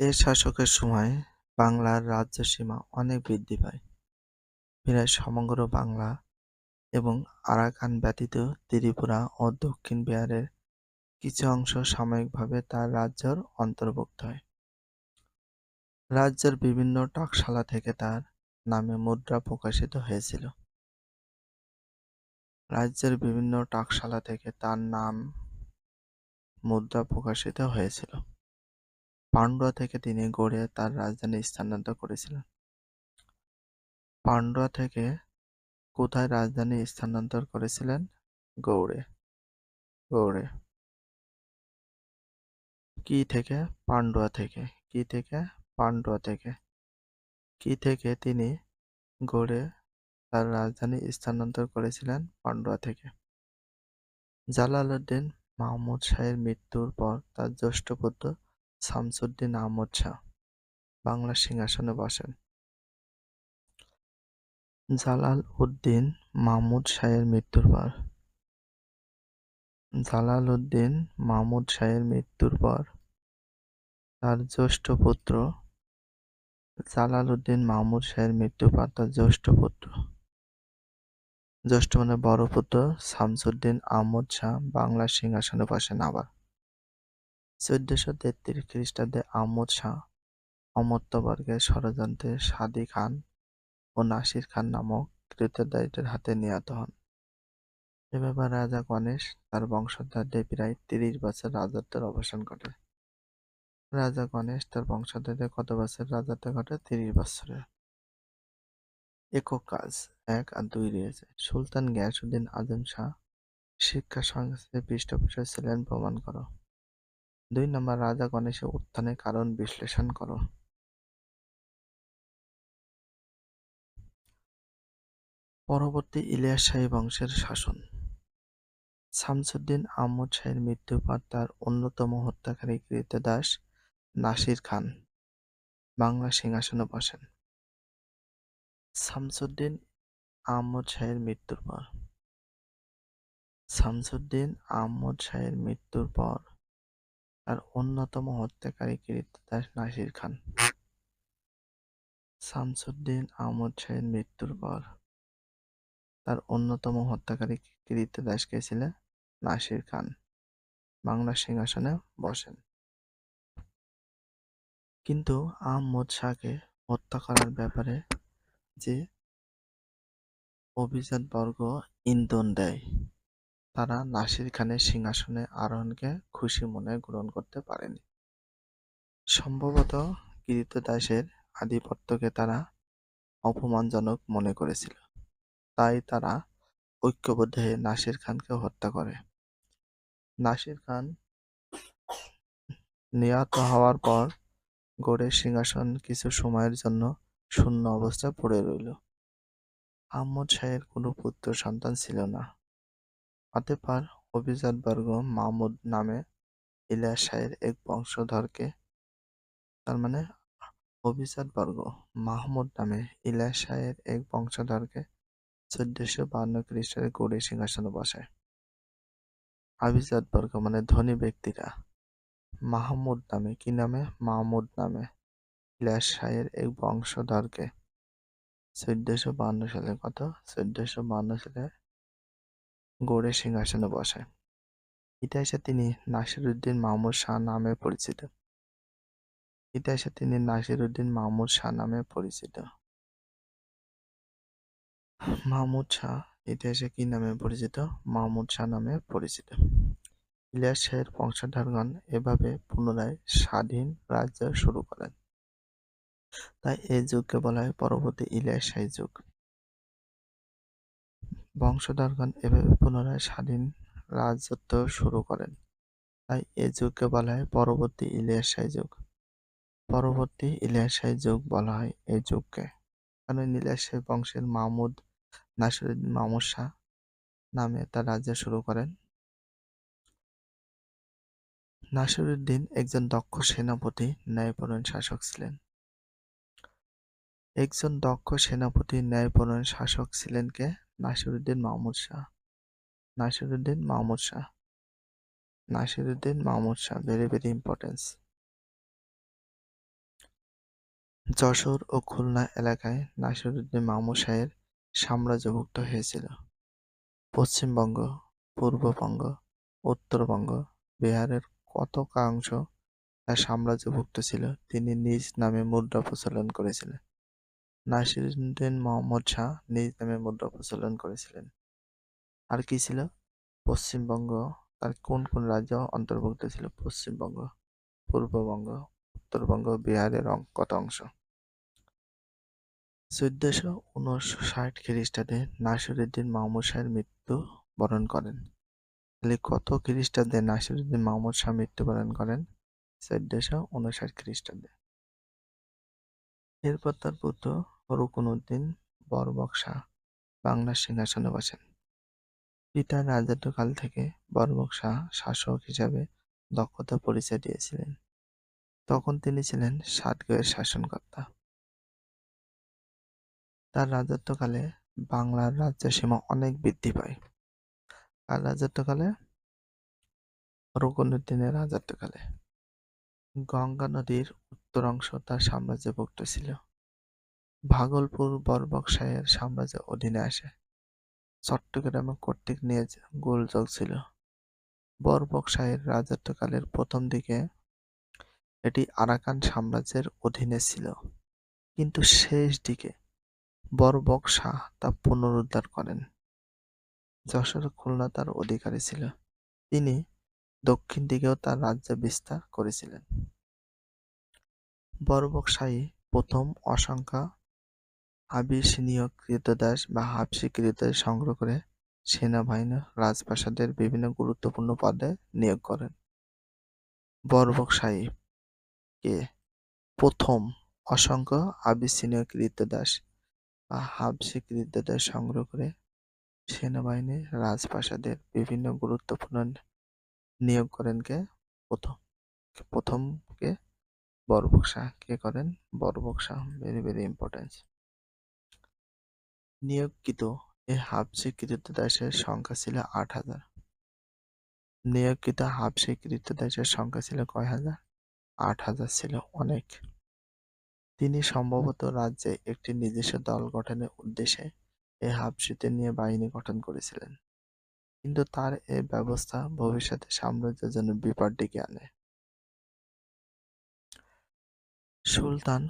এ শাসকের সময় বাংলার রাজ্য সীমা অনেক বৃদ্ধি পায়। প্রায় সমগ্র বাংলা এবং আরাকান ব্যতীত ত্রিপুরা ও দক্ষিণ বিহারের কিছু অংশ সাময়িকভাবে তার রাজ্যের অন্তর্ভুক্ত হয়। রাজ্যের বিভিন্ন টাকশালা থেকে তার নামে মুদ্রা প্রকাশিত হয়েছিল। রাজ্যের বিভিন্ন টাকশালা থেকে তার নাম মুদ্রা প্রকাশিত হয়েছিল। পান্ডুয়া থেকে তিনি গড়ে তার রাজধানী স্থানান্তর করেছিলেন। পান্ডুয়া থেকে কোথায় রাজধানী স্থানান্তর করেছিলেন? গৌড়ে। গৌড়ে। কি থেকে? পান্ডুয়া থেকে। কি থেকে? পান্ডুয়া থেকে। কি থেকে তিনি গড়ে তার রাজধানী স্থানান্তর করেছিলেন? পান্ডুয়া থেকে। জালালউদ্দিন মাহমুদ শাহের মৃত্যুর পর তার জ্যেষ্ঠ পুত্র শামসুদ্দিন আহমদ শাহ বাংলার সিংহাসনে বসেন। জালাল উদ্দিন মাহমুদ শাহের মৃত্যুর পর। জালাল উদ্দিন মাহমুদ শাহের মৃত্যুর পর তার জ্যেষ্ঠ পুত্র জালাল উদ্দিন মাহমুদ শাহের মৃত্যুর পর তার জ্যেষ্ঠ পুত্র। জ্যেষ্ঠ মানে বড় পুত্র শামসুদ্দিন আহমদ শাহ বাংলার সিংহাসনে বসেন আবার। চোদ্দশো তেত্রিশ খ্রিস্টাব্দে আহমদ শাহ, অমর্ত্যবর্গের ষড়যন্ত্রে সাদি খান ও নাসির খান নামক কৃতদায়ীদের হাতে নিহত হন। এভাবে রাজা গণেশ, তার বংশধরদের প্রায় তিরিশ বছর রাজত্বের অবসান ঘটে। রাজা গণেশ তার বংশধরদের কত বছর রাজত্ব ঘটে? তিরিশ বছরের। একক কাজ এক আর দুই রয়েছে। সুলতান গিয়াসুদ্দিন আজম শাহ শিক্ষা সংস্কৃতির পৃষ্ঠপোষক ছিলেন, প্রমাণ করো। দুই নম্বর রাজা গণেশের উত্থানের কারণ বিশ্লেষণ করো। পরবর্তী ইলিয়াস শাহী বংশের শাসন। শামসুদ্দিন আহমদ শাহের মৃত্যুর পর তার অন্যতম হত্যাকারী কৃতদাস নাসির খান বাংলা সিংহাসনে বসেন। শামসুদ্দিন আহমদ শাহের মৃত্যুর পর। শামসুদ্দিন আহমদ শাহের মৃত্যুর পর তার অন্যতম হত্যাকারী কৃতদাস নাসির খান। শামসুদ্দিন আহমদ শাহের মৃত্যুর পর তার অন্যতম হত্যাকারী কৃতদাস কে নাসির খান। বাংলা সিংহাসনে বসেন। কিন্তু আহমদ শাহকে হত্যা করার ব্যাপারে যে অভিজাতবর্গ ইন্ধন দেয় তারা নাসির খানের সিংহাসনে আরোহণকে খুশি মনে গ্রহণ করতে পারেনি। সম্ভবত কৃতদাসের আধিপত্যকে তারা অপমানজনক মনে করেছিল। তাই তারা ঐক্যবদ্ধ হয়ে নাসির খানকে হত্যা করে। নাসির খান নিহত হওয়ার পর গড়ের সিংহাসন কিছু সময়ের জন্য শূন্য অবস্থায় পড়ে রইল। আহমদ শাহের কোনো পুত্র সন্তান ছিল না। অতঃপর অভিজাতবর্গ মাহমুদ নামে ইলিয়াস শাহের এক বংশধরকে, তার মানে অভিজাতবর্গ মাহমুদ নামে ইলিয়াস শাহের এক বংশধরকে চোদ্দশো বান্ন খ্রিস্টাব্দে গৌড়ের সিংহাসনে বসায়। আভিজাতবর্গ মানে ধনী ব্যক্তিরা। মাহমুদ নামে কি নামে? মাহমুদ নামে ইলিয়াস শাহের এক বংশধরকে। চোদ্দশো বান্ন সালে কত? চোদ্দশো বান্ন সালে গৌড়ের সিংহাসনে বসায় ইতিহাসে তিনি নাসিরুদ্দিন মাহমুদ শাহ নামে পরিচিত। ইতিহাসে তিনি নাসিরুদ্দিন মাহমুদ শাহ নামে পরিচিত। মাহমুদ শাহ ইতিহাসে কি নামে পরিচিত? মাহমুদ শাহ নামে পরিচিত। ইলিয়াস শাহের বংশধরগণ এভাবে পুনরায় স্বাধীন রাজ্য শুরু করেন। তাই এই যুগকে বলা হয় পরবর্তী ইলিয়াস শাহী যুগ। বংশধরগণ এভাবে পুনরায় স্বাধীন রাজত্ব শুরু করেন। তাই এই যুগকে বলা হয় পরবর্তী ইলিয়াস শাহী যুগ। পরবর্তী ইলিয়াস শাহী যুগ বলা হয় এই যুগকে। কারণ ইলিয়াস বংশের মাহমুদ নাসিরুদ্দিন মাহমুদ শাহ নামে তার রাজ্য শুরু করেন। নাসিরুদ্দিন একজন দক্ষ সেনাপতি, ন্যায়পরায়ণ শাসক ছিলেন। একজন দক্ষ সেনাপতি, ন্যায়পরায়ণ শাসক ছিলেন কে? Nasiruddin Mahmud Shah Nasiruddin Mahmud Shah Nasiruddin Mahmud Shah very very importance Jessore ও খুলনা এলাকায় নাসিরউদ্দিন মাহমুদ শাহের সাম্রাজ্যভুক্ত হয়েছিল। পশ্চিমবঙ্গ, পূর্ববঙ্গ, উত্তরবঙ্গ, বিহারের কতকাংশ তার সাম্রাজ্যভুক্ত ছিল তিনি নিজ নামে মুদ্রা প্রচলন করেছিলেন। নাসিরউদ্দিন মোহাম্মদ শাহ নিজ নামে মুদ্রা প্রচলন করেছিলেন। আর কি ছিল? পশ্চিমবঙ্গ তার কোন কোন রাজ্য অন্তর্ভুক্ত ছিল? পশ্চিমবঙ্গ, পূর্ববঙ্গ, উত্তরবঙ্গ, বিহারের কত অংশ? চোদ্দশো খ্রিস্টাব্দে নাসিরউদ্দিন মাহমুদ শাহের মৃত্যু বরণ করেন। তাহলে কত খ্রিস্টাব্দে নাসিরউদ্দিন মাহমুদ শাহ মৃত্যুবরণ করেন? চোদ্দশো উনষাট খ্রিস্টাব্দে। এরপর তার পুত্র রুকনউদ্দিন বরবক শাহ বাংলার সিংহাসনে বসেন। পিতার রাজত্বকাল থেকে বরবক শাহ শাসক হিসাবে দক্ষতার পরিচয় দিয়েছিলেন। তখন তিনি ছিলেন সাতগাঁয়ের শাসনকর্তা। তার রাজত্বকালে বাংলার রাজ্যসীমা অনেক বৃদ্ধি পায়। কার রাজত্বকালে? রুকনউদ্দিনের রাজত্বকালে। গঙ্গা নদীর উত্তর অংশ তার সাম্রাজ্যভুক্ত ছিল। ভাগলপুর বরবক শাহের সাম্রাজ্যের অধীনে আসে। চট্টগ্রামে কর্তৃক নিয়ে গোলযোগ ছিল। বরবক শাহের রাজত্বকালের প্রথম দিকে এটি আরাকান সাম্রাজ্যের অধীনে ছিল, কিন্তু শেষ দিকে বরবক শাহ তা পুনরুদ্ধার করেন। যশোর খুলনা তার অধিকারী ছিল। তিনি দক্ষিণ দিকেও তার রাজ্য বিস্তার করেছিলেন। বরবক শাহী প্রথম অসংখ্য আবিসিনীয় ক্রীতদাস বা হাবশী ক্রীতদাস সংগ্রহ করে সেনাবাহিনী রাজপ্রাসাদের বিভিন্ন গুরুত্বপূর্ণ পদে নিয়োগ করেন। বরবক শাহী কে প্রথম অসংখ্য আবিসিনীয় ক্রীতদাস বা হাবশী ক্রীতদাস সংগ্রহ করে সেনাবাহিনী রাজপ্রাসাদের বিভিন্ন গুরুত্বপূর্ণ নিয়োগ করেন কে প্রথম প্রথম কে? বরবক কে করেন? বরবক ভেরি ভেরি ইম্পর্টেন্ট নিয়োগকৃত এ এই হাবশী ক্রীতদাসের সংখ্যা ছিল আট হাজার। নিয়োগকৃত হাবশী ক্রীতদাসের সংখ্যা ছিল কয় হাজার? আট হাজার ছিল অনেক। তিনি সম্ভবত রাজ্যে একটি নিজস্ব দল গঠনের উদ্দেশ্যে এই হাবশীদের নিয়ে বাহিনী গঠন করেছিলেন। কিন্তু তার এ ব্যবস্থা ভবিষ্যতে সাম্রাজ্যের জন্য বিপদ ডেকে আনে। সুলতান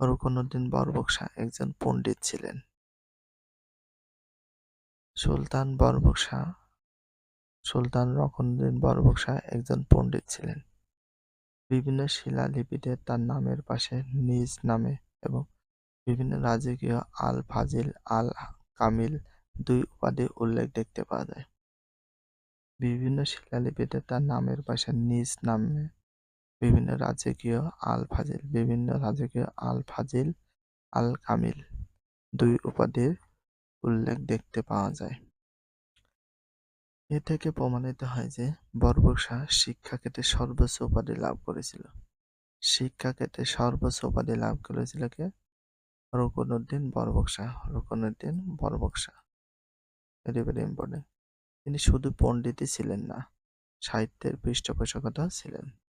রুকনউদ্দিন বরবক শাহ একজন পণ্ডিত ছিলেন। সুলতান বরবক শাহ সুলতান রকনউদ্দিন বরবক শাহ একজন পণ্ডিত ছিলেন। বিভিন্ন শিলালিপিতে তার নামের পাশে নিজ নামে এবং বিভিন্ন রাজকীয় আল ফাজিল, আল কামিল দুই উপাধি উল্লেখ দেখতে পাওয়া যায়। বিভিন্ন শিলালিপিতে তার নামের পাশে নিজ নামে বিভিন্ন রাজকীয় আল ফাজিল, বিভিন্ন রাজকীয় আল ফাজিল, আল কামিল দুই উপাধির উল্লেখ দেখতে পাওয়া যায়। এ থেকে প্রমাণিত হয় যে বরবক শাহ শিক্ষাক্ষেত্রে সর্বোচ্চ উপাধি লাভ করেছিল। শিক্ষাক্ষেত্রে সর্বোচ্চ উপাধি লাভ করেছিল কে? Ruknuddin Barbak Shah Ruknuddin Barbak Shah very very important তিনি শুধু পণ্ডিতই ছিলেন না, সাহিত্যের পৃষ্ঠপোষকতা ছিলেন।